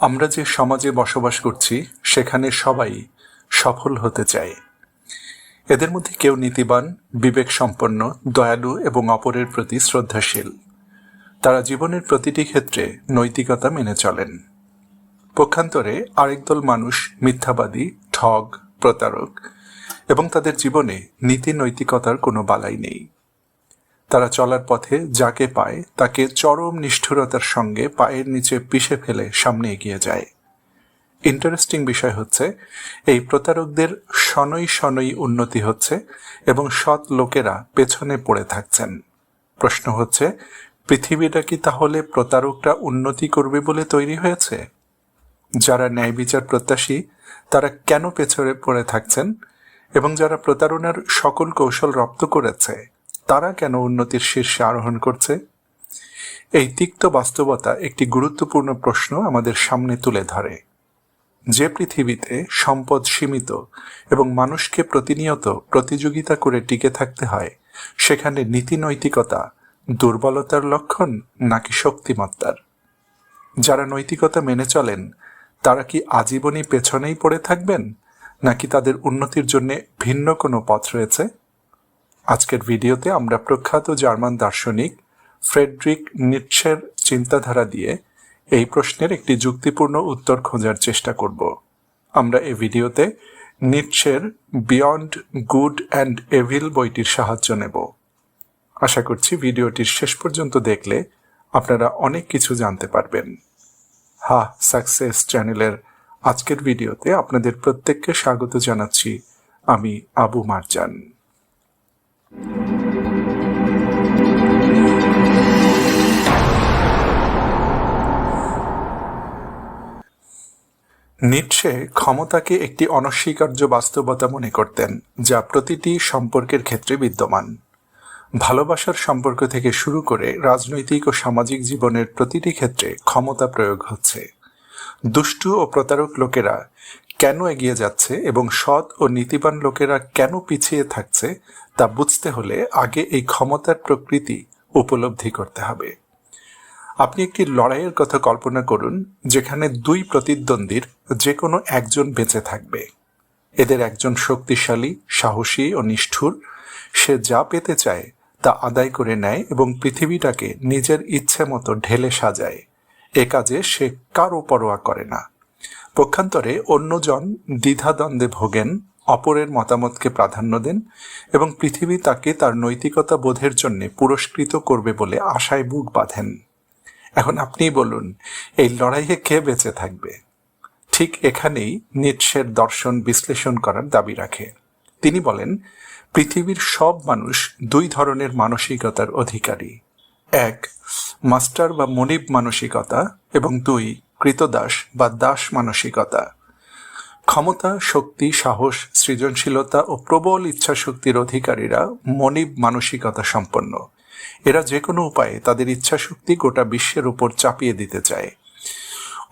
আমরা যে সমাজে বসবাস করছি, সেখানে সবাই সফল হতে চায়। এদের মধ্যে কেউ নীতিবান বিবেক সম্পন্ন দয়ালু এবং অপরের প্রতি শ্রদ্ধাশীল। তারা জীবনের প্রতিটি ক্ষেত্রে নৈতিকতা মেনে চলেন। পক্ষান্তরে আরেক দল মানুষ মিথ্যাবাদী, ঠগ, প্রতারক এবং তাদের জীবনে নীতি নৈতিকতার কোনো বালাই নেই। তারা চলার পথে যাকে পায়, তাকে চরম নিষ্ঠুরতার সঙ্গে পায়ের নিচে পিষে ফেলে সামনে এগিয়ে যায়। ইন্টারেস্টিং বিষয় হচ্ছে, এই প্রতারকদের শনৈ শনৈ উন্নতি হচ্ছে এবং সৎ লোকেরা পেছনে পড়ে থাকছেন। প্রশ্ন হচ্ছে, পৃথিবীটা কি তাহলে প্রতারকরা উন্নতি করবে বলে তৈরি হয়েছে? যারা ন্যায় বিচার প্রত্যাশী, তারা কেন পেছনে পড়ে থাকছেন? এবং যারা প্রতারণার সকল কৌশল রপ্ত করেছে তারা কেন উন্নতির শীর্ষে আরোহণ করছে? এই তিক্ত বাস্তবতা একটি গুরুত্বপূর্ণ প্রশ্ন আমাদের সামনে তুলে ধরে। যে পৃথিবীতে সম্পদ সীমিত এবং মানুষকে প্রতিনিয়ত প্রতিযোগিতা করে টিকে থাকতে হয়, সেখানে নীতি নৈতিকতা দুর্বলতার লক্ষণ নাকি শক্তিমত্তার? যারা নৈতিকতা মেনে চলেন, তারা কি আজীবনই পেছনেই পড়ে থাকবেন? নাকি তাদের উন্নতির জন্য ভিন্ন কোনো পথ রয়েছে? আজকের ভিডিওতে আমরা প্রখ্যাত জার্মান দার্শনিক ফ্রেডরিক নিটসের চিন্তাধারা দিয়ে এই প্রশ্নের একটি যুক্তিপূর্ণ উত্তর খোঁজার চেষ্টা করব। আমরা এই ভিডিওতে নিটসের বিয়ন্ড গুড অ্যান্ড এভিল বইটির সাহায্য নেব। আশা করছি ভিডিওটির শেষ পর্যন্ত দেখলে আপনারা অনেক কিছু জানতে পারবেন। হা, সাকসেস চ্যানেলের আজকের ভিডিওতে আপনাদের প্রত্যেককে স্বাগত জানাচ্ছি আমি আবু মারজান। নিটসে ক্ষমতাকে একটি অনস্বীকার্য বাস্তবতা মনে করতেন, যা প্রতিটি সম্পর্কের ক্ষেত্রে বিদ্যমান। ভালোবাসার সম্পর্ক থেকে শুরু করে রাজনৈতিক ও সামাজিক জীবনের প্রতিটি ক্ষেত্রে ক্ষমতা প্রয়োগ হচ্ছে। দুষ্টু ও প্রতারক লোকেরা কেন এগিয়ে যাচ্ছে এবং সৎ ও নীতিবান লোকেরা কেন পিছিয়ে থাকছে, তা বুঝতে হলে আগে এই ক্ষমতার প্রকৃতি উপলব্ধি করতে হবে। আপনি একটি লড়াইয়ের কথা কল্পনা করুন, যেখানে দুই প্রতিদ্বন্দ্বীর যে কোনো একজন বেঁচে থাকবে। এদের একজন শক্তিশালী, সাহসী ও নিষ্ঠুর। সে যা পেতে চায় তা আদায় করে নেয় এবং পৃথিবীটাকে নিজের ইচ্ছে মতো ঢেলে সাজায়। এ কাজে সে কারও পরোয়া করে না। পক্ষান্তরে অন্যজন দ্বিধাদ্বন্দ্বে ভোগেন, অপরের মতামতকে প্রাধান্য দেন এবং পৃথিবী তাকে তার নৈতিকতা বোধের জন্য পুরস্কৃত করবে বলে আশায় বুক বাঁধেন। এখন আপনিই বলুন, এই লড়াইয়ে কে বেঁচে থাকবে? ঠিক এখানেই নিটসের দর্শন বিশ্লেষণ করার দাবি রাখে। তিনি বলেন, পৃথিবীর সব মানুষ দুই ধরনের মানসিকতার অধিকারী। এক, মাস্টার বা মনিব মানসিকতা এবং দুই কৃতদাস বা দাস মানসিকতা। ক্ষমতা, শক্তি, সাহস, সৃজনশীলতা ও প্রবল ইচ্ছা শক্তির অধিকারীরা মনিব মানসিকতা সম্পন্ন। এরা যে কোনো উপায়ে তাদের ইচ্ছা শক্তি গোটা বিশ্বের উপর চাপিয়ে দিতে চায়।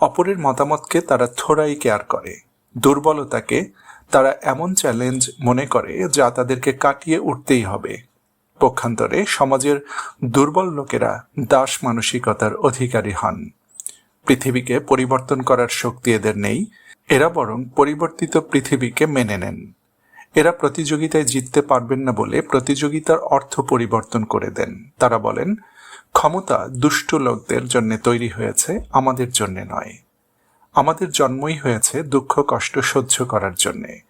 অপরের মতামতকে তারা থোড়াই কেয়ার করে। দুর্বলতাকে তারা এমন চ্যালেঞ্জ মনে করে যা তাদেরকে কাটিয়ে উঠতেই হবে। পক্ষান্তরে সমাজের দুর্বল লোকেরা দাস মানসিকতার অধিকারী হন। পৃথিবীকে পরিবর্তন করার শক্তি এদের নেই। এরা বরং পরিবর্তিত পৃথিবীকে মেনে নেন। এরা প্রতিযোগিতায় জিততে পারবেন না বলে প্রতিযোগিতার অর্থ পরিবর্তন করে দেন। তারা বলেন, ক্ষমতা দুষ্ট লোকদের জন্য তৈরি হয়েছে, আমাদের জন্য নয়। আমাদের জন্মই হয়েছে দুঃখ, কষ্ট সহ্য করার জন্যে।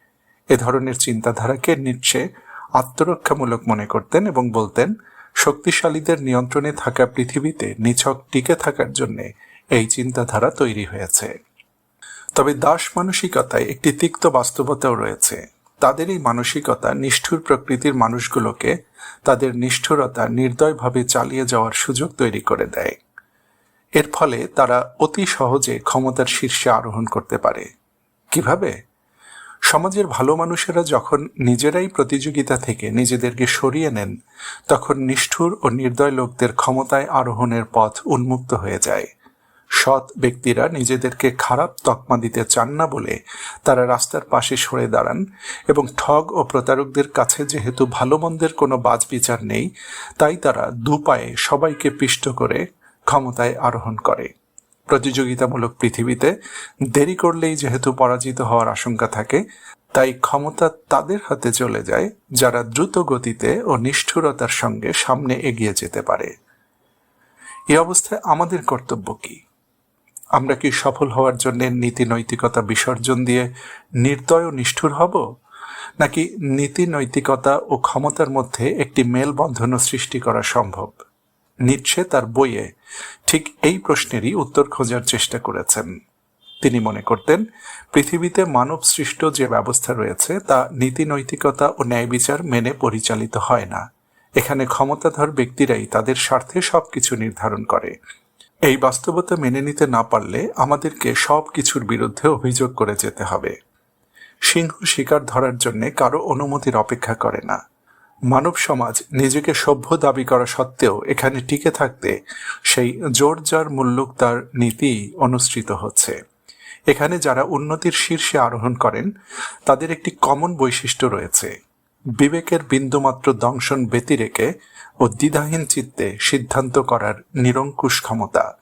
এ ধরনের চিন্তাধারাকে নিচ্ছে আত্মরক্ষামূলক মনে করতেন এবং বলতেন, শক্তিশালীদের নিয়ন্ত্রণে থাকা পৃথিবীতে নিছক টিকে থাকার জন্যে এই চিন্তাধারা তৈরি হয়েছে। তবে দাস মানসিকতায় একটি তিক্ত বাস্তবতাও রয়েছে। তাদের এই মানসিকতা নিষ্ঠুর প্রকৃতির মানুষগুলোকে তাদের নিষ্ঠুরতা নির্দয়ভাবে চালিয়ে যাওয়ার সুযোগ তৈরি করে দেয়। এর ফলে তারা অতি সহজে ক্ষমতার শীর্ষে আরোহণ করতে পারে। কীভাবে? সমাজের ভালো মানুষেরা যখন নিজেরাই প্রতিযোগিতা থেকে নিজেদেরকে সরিয়ে নেন, তখন নিষ্ঠুর ও নির্দয় লোকদের ক্ষমতায় আরোহণের পথ উন্মুক্ত হয়ে যায়। সৎ ব্যক্তিরা নিজেদেরকে খারাপ তকমা দিতে চান না বলে তারা রাস্তার পাশে সরে দাঁড়ান এবং ঠগ ও প্রতারকদের কাছে যেহেতু ভালো মন্দের কোনো বাজ বিচার নেই, তাই তারা দুপায়ে সবাইকে পিষ্ট করে ক্ষমতায় আরোহণ করে। প্রতিযোগিতামূলক পৃথিবীতে দেরি করলেই যেহেতু পরাজিত হওয়ার আশঙ্কা থাকে, তাই ক্ষমতা তাদের হাতে চলে যায়, যারা দ্রুত গতিতে ও নিষ্ঠুরতার সঙ্গে সামনে এগিয়ে যেতে পারে। এ অবস্থায় আমাদের কর্তব্য কি? আমরা কি সফল হওয়ার জন্য নীতি নৈতিকতা বিসর্জন দিয়ে নির্দয় ও নিষ্ঠুর হব? নাকি নীতি নৈতিকতা ও ক্ষমতার মধ্যে একটি মেলবন্ধন সৃষ্টি করা সম্ভব? নিচ্ছে তার বইয়ে ঠিক এই প্রশ্নেরই উত্তর খোঁজার চেষ্টা করেছেন। তিনি মনে করতেন, পৃথিবীতে মানব সৃষ্ট যে ব্যবস্থা রয়েছে তা নীতি নৈতিকতা ও ন্যায় বিচার মেনে পরিচালিত হয় না। এখানে ক্ষমতাধর ব্যক্তিরাই তাদের স্বার্থে সবকিছু নির্ধারণ করে। এই বাস্তবতা মেনে নিতে না পারলে আমাদেরকে সব কিছুর বিরুদ্ধে অভিযোগ করে যেতে হবে। সিংহ শিকার ধরার জন্য কারও অনুমতির অপেক্ষা করে না। মানব সমাজ নিজেকে সভ্য দাবি করা সত্ত্বেও এখানে টিকে থাকতে সেই জোর যার মুল্লুক তার নীতি অনুসৃত হচ্ছে। এখানে যারা উন্নতির শীর্ষে আরোহণ করেন, তাদের একটি কমন বৈশিষ্ট্য রয়েছে। বিবেকের বিন্দুমাত্র দংশন ব্যতিরেকে ও দ্বিধাহীন চিত্তে সিদ্ধান্ত করার নিরঙ্কুশ ক্ষমতা।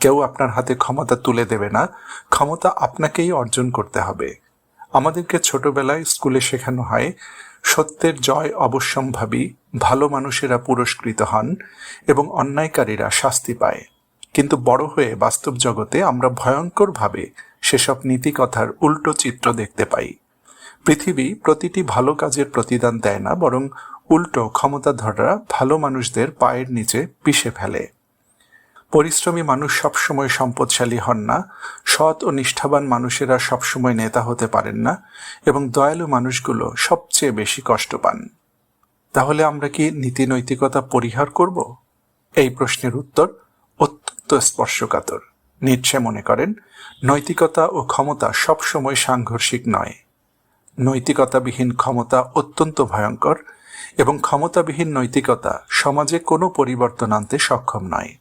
কেউ আপনার হাতে ক্ষমতা তুলে দেবে না, ক্ষমতা আপনাকেই অর্জন করতে হবে। আমাদেরকে ছোটবেলায় স্কুলে শেখানো হয়, সত্যের জয় অবশ্যম্ভাবী, ভালো মানুষেরা পুরস্কৃত হন এবং অন্যায়কারীরা শাস্তি পায়। কিন্তু বড় হয়ে বাস্তব জগতে আমরা ভয়ঙ্করভাবে সেসব নীতিকথার উল্টো চিত্র দেখতে পাই। পৃথিবী প্রতিটি ভালো কাজের প্রতিদান দেয় না, বরং উল্টো ক্ষমতাধররা ভালো মানুষদের পায়ের নিচে পিষে ফেলে। পরিশ্রমী মানুষ সবসময় সম্পদশালী হন না, সৎ ও নিষ্ঠাবান মানুষেরা সবসময় নেতা হতে পারেন না, এবং দয়ালু মানুষগুলো সবচেয়ে বেশি কষ্ট পান। তাহলে আমরা কি নীতি নৈতিকতা পরিহার করব? এই প্রশ্নের উত্তর অত্যন্ত স্পর্শকাতর। নিচ্ছে মনে করেন, নৈতিকতা ও ক্ষমতা সবসময় সাংঘর্ষিক নয়। নৈতিকতাবিহীন ক্ষমতা অত্যন্ত ভয়ঙ্কর এবং ক্ষমতাবিহীন নৈতিকতা সমাজে কোনো পরিবর্তন আনতে সক্ষম নয়।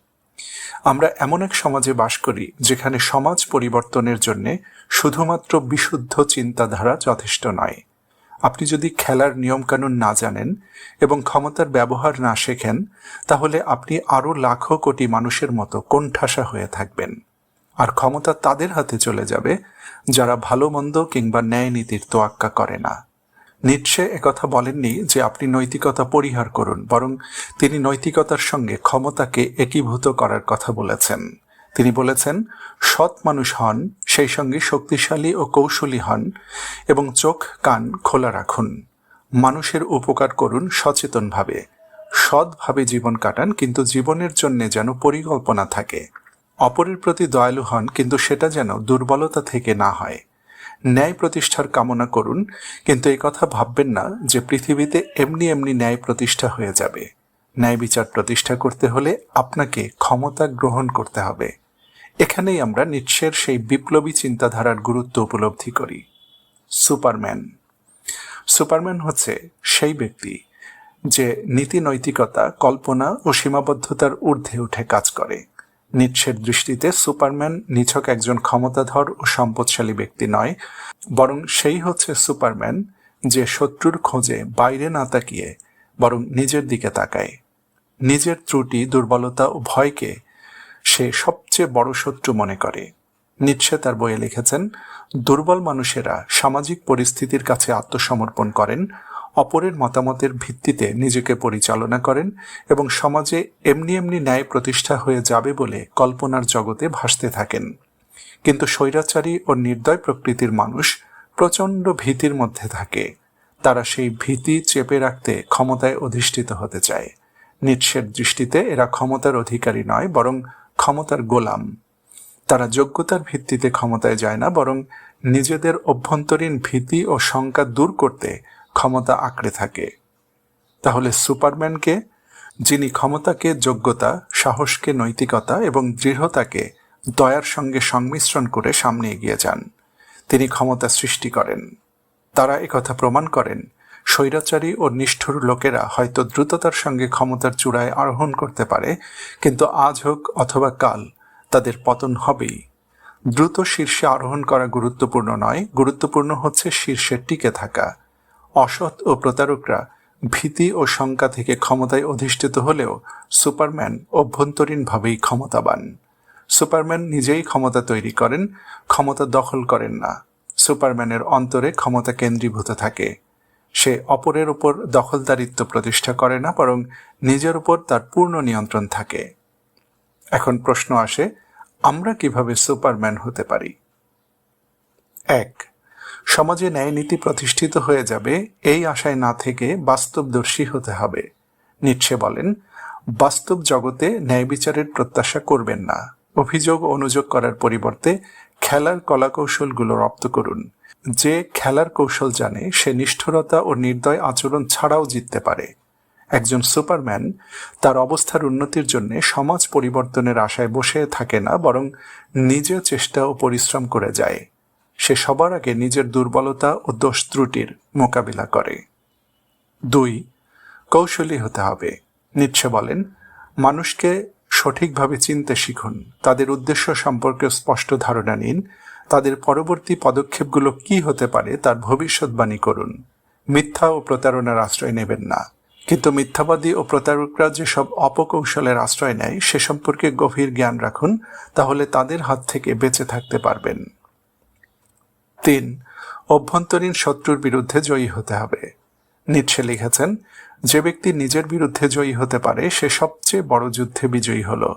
আমরা এমন এক সমাজে বাস করি যেখানে সমাজ পরিবর্তনের জন্য শুধুমাত্র বিশুদ্ধ চিন্তাধারা যথেষ্ট নয়। আপনি যদি খেলার নিয়মকানুন না জানেন এবং ক্ষমতার ব্যবহার না শেখেন, তাহলে আপনি আরও লাখো কোটি মানুষের মতো কোণঠাসা হয়ে থাকবেন। আর ক্ষমতা তাদের হাতে চলে যাবে, যারা ভালো মন্দ কিংবা ন্যায় নীতির তোয়াক্কা করে না। নিচ্ছে একথা বলেননি যে আপনি নৈতিকতা পরিহার করুন, বরং তিনি নৈতিকতার সঙ্গে ক্ষমতাকে একীভূত করার কথা বলেছেন। তিনি বলেছেন, সৎ মানুষ হন, সেই সঙ্গে শক্তিশালী ও কৌশলী হন, এবং চোখ কান খোলা রাখুন। মানুষের উপকার করুন সচেতনভাবে। সৎভাবে জীবন কাটান, কিন্তু জীবনের জন্য যেন পরিকল্পনা থাকে। অপরের প্রতি দয়ালু হন, কিন্তু সেটা যেন দুর্বলতা থেকে না হয়। ন্যায় প্রতিষ্ঠার কামনা করুন, কিন্তু এই কথা ভাববেন না যে পৃথিবীতে এমনি এমনি ন্যায় প্রতিষ্ঠা হয়ে যাবে। ন্যায় বিচার প্রতিষ্ঠা করতে হলে আপনাকে ক্ষমতা গ্রহণ করতে হবে। এখানেই আমরা নিঃস্বের সেই বিপ্লবী চিন্তাধারার গুরুত্ব উপলব্ধি করি। সুপারম্যান। সুপারম্যান হচ্ছে সেই ব্যক্তি যে নীতি নৈতিকতা কল্পনা ও সীমাবদ্ধতার ঊর্ধ্বে উঠে কাজ করে। নিৎসের দৃষ্টিতে সুপারম্যান নিছক একজন ক্ষমতাধর ও সম্পদশালী ব্যক্তি নয়, বরং সেই হচ্ছে সুপারম্যান যে শত্রুর খোঁজে বাইরে না তাকিয়ে, বরং নিজের দিকে তাকায়। নিজের ত্রুটি, দুর্বলতা ও ভয়কে সে সবচেয়ে বড় শত্রু মনে করে। নিচ্ছে তার বইয়ে লিখেছেন, দুর্বল মানুষেরা সামাজিক পরিস্থিতির কাছে আত্মসমর্পণ করেন অপরের মতামতের ভিত্তিতে নিজেকে পরিচালনা করেন এবং সমাজে এমনি এমনি ন্যায় প্রতিষ্ঠা হয়ে যাবে বলে কল্পনার জগতে ভাসতে থাকেন। কিন্তু স্বৈরাচারী ও নির্দয় প্রকৃতির মানুষ প্রচণ্ড ভীতির মধ্যে থাকে। তারা সেই ভীতি চেপে রাখতে ক্ষমতায় অধিষ্ঠিত হতে চায়। নিৎসের দৃষ্টিতে এরা ক্ষমতার অধিকারী নয়, বরং ক্ষমতার গোলাম। তারা যোগ্যতার ভিত্তিতে ক্ষমতায় যায় না, বরং নিজেদের অভ্যন্তরীণ ভীতি ও শঙ্কা দূর করতে ক্ষমতা আঁকড়ে থাকে। তাহলে সুপারম্যানকে, যিনি ক্ষমতাকে, যোগ্যতা, সাহসকে, নৈতিকতা এবং দৃঢ়তাকে দয়ার সঙ্গে সংমিশ্রণ করে সামনে এগিয়ে যান, তিনি ক্ষমতা সৃষ্টি করেন। তারা একথা প্রমাণ করেন, স্বৈরাচারী ও নিষ্ঠুর লোকেরা হয়তো দ্রুততার সঙ্গে ক্ষমতার চূড়ায় আরোহণ করতে পারে, কিন্তু আজ হোক অথবা কাল, তাদের পতন হবেই। দ্রুত শীর্ষে আরোহণ করা গুরুত্বপূর্ণ নয়, গুরুত্বপূর্ণ হচ্ছে শীর্ষে টিকে থাকা। অসৎ ও প্রতারকরা ভীতি ও শঙ্কা থেকে ক্ষমতায় অধিষ্ঠিত হলেও সুপারম্যান অভ্যন্তরীণভাবেই ক্ষমতাবান। সুপারম্যান নিজেই ক্ষমতা তৈরি করেন, ক্ষমতা দখল করেন না। সুপারম্যানের অন্তরে ক্ষমতা কেন্দ্রীভূত থাকে। সে অপরের উপর দখলদারিত্ব প্রতিষ্ঠা করে না, বরং নিজের উপর তার পূর্ণ নিয়ন্ত্রণ থাকে। এখন প্রশ্ন আসে, আমরা কীভাবে সুপারম্যান হতে পারি? এক সমাজে ন্যায় নীতি প্রতিষ্ঠিত হয়ে যাবে, এই আশায় না থেকে বাস্তবদর্শী হতে হবে। নিচ্ছে বলেন, বাস্তব জগতে ন্যায় বিচারের প্রত্যাশা করবেন না। অভিযোগ অনুযোগ করার পরিবর্তে খেলার কলাকৌশলগুলো রপ্ত করুন। যে খেলার কৌশল জানে, সে নিষ্ঠুরতা ও নির্দয় আচরণ ছাড়াও জিততে পারে। একজন সুপারম্যান তার অবস্থার উন্নতির জন্য সমাজ পরিবর্তনের আশায় বসে থাকে না, বরং নিজের চেষ্টা ও পরিশ্রম করে যায়। সে সবার আগে নিজের দুর্বলতা ও দোষ ত্রুটির মোকাবিলা করে। দুই, কৌশলী হতে হবে। নিচ্ছে বলেন, মানুষকে সঠিকভাবে চিনতে শিখুন। তাদের উদ্দেশ্য সম্পর্কে স্পষ্ট ধারণা নিন। তাদের পরবর্তী পদক্ষেপগুলো কি হতে পারে তার ভবিষ্যৎবাণী করুন। মিথ্যা ও প্রতারণার আশ্রয় নেবেন না। কিন্তু মিথ্যাবাদী ও প্রতারকরা যেসব অপকৌশলের আশ্রয় নেয়, সে সম্পর্কে গভীর জ্ঞান রাখুন, তাহলে তাদের হাত থেকে বেঁচে থাকতে পারবেন। তিন, অভ্যন্তরীণ শত্রুর বিরুদ্ধে জয়ী হতে হবে। নিচ্ছে লিখেছেন, যে ব্যক্তি নিজের বিরুদ্ধে জয়ী হতে পারে, সে সবচেয়ে বড় যুদ্ধে বিজয়ী হল।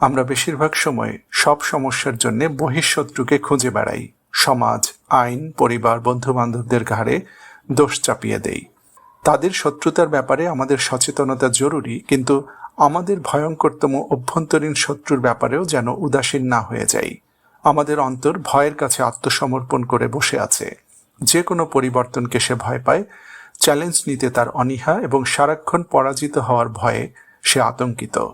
আমরা বেশিরভাগ সময় সব সমস্যার জন্য বহিঃশত্রুকে খুঁজে বেড়াই। সমাজ, আইন, পরিবার বন্ধু বান্ধবদের ঘাড়ে দোষ চাপিয়ে দেই। তাদের শত্রুতার ব্যাপারে আমাদের সচেতনতা জরুরি, কিন্তু আমাদের ভয়ঙ্করতম অভ্যন্তরীণ শত্রুর ব্যাপারেও যেন উদাসীন না হয়ে যাই। আমাদের অন্তর ভয়ের কাছে আত্মসমর্পণ করে বসে আছে। যে কোনো পরিবর্তনকে সে ভয় পায়, চ্যালেঞ্জ নিতে তার অনীহা এবং সারাক্ষণ পরাজিত হওয়ার ভয়ে সে আতঙ্কিত।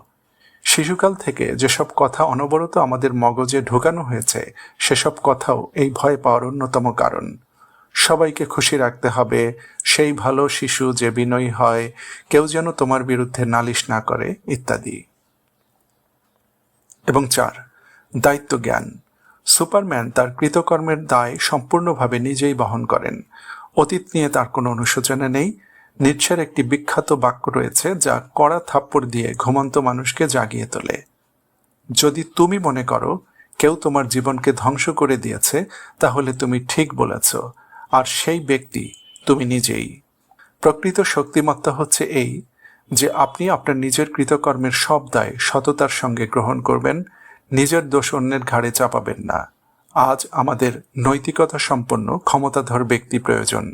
শিশুকাল থেকে যেসব কথা অনবরত আমাদের মগজে ঢোকানো হয়েছে, সেসব কথাও এই ভয় পাওয়ার অন্যতম কারণ। সবাইকে খুশি রাখতে হবে, সেই ভালো শিশু যে বিনয়ী হয়, কেউ যেন তোমার বিরুদ্ধে নালিশ না করে, ইত্যাদি। এবং চার, দায়িত্ব জ্ঞান। সুপারম্যান তার কৃতকর্মের দায় সম্পূর্ণভাবে নিজেই বহন করেন। অতীত নিয়ে তার কোনো অনুশোচনা নেই। নিচ্ছের একটি বিখ্যাত বাক্য রয়েছে যা কড়া থাপ্পড় দিয়ে ঘুমন্ত মানুষকে জাগিয়ে তোলে। যদি তুমি মনে করো, কেউ তোমার জীবনকে ধ্বংস করে দিয়েছে, তাহলে তুমি ঠিক বলেছ, আর সেই ব্যক্তি তুমি নিজেই। প্রকৃত শক্তিমত্তা হচ্ছে এই যে আপনি আপনার নিজের কৃতকর্মের সব দায় সততার সঙ্গে গ্রহণ করবেন নিজের দোষ অন্যের ঘাড়ে চাপাবেন না। আজ আমাদের নৈতিকতা সম্পন্ন ক্ষমতাধর ব্যক্তি প্রয়োজন।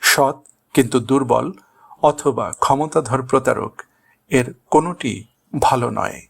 সৎ কিন্তু দুর্বল অথবা ক্ষমতাধর প্রতারক এর কোনোটি ভালো নয়।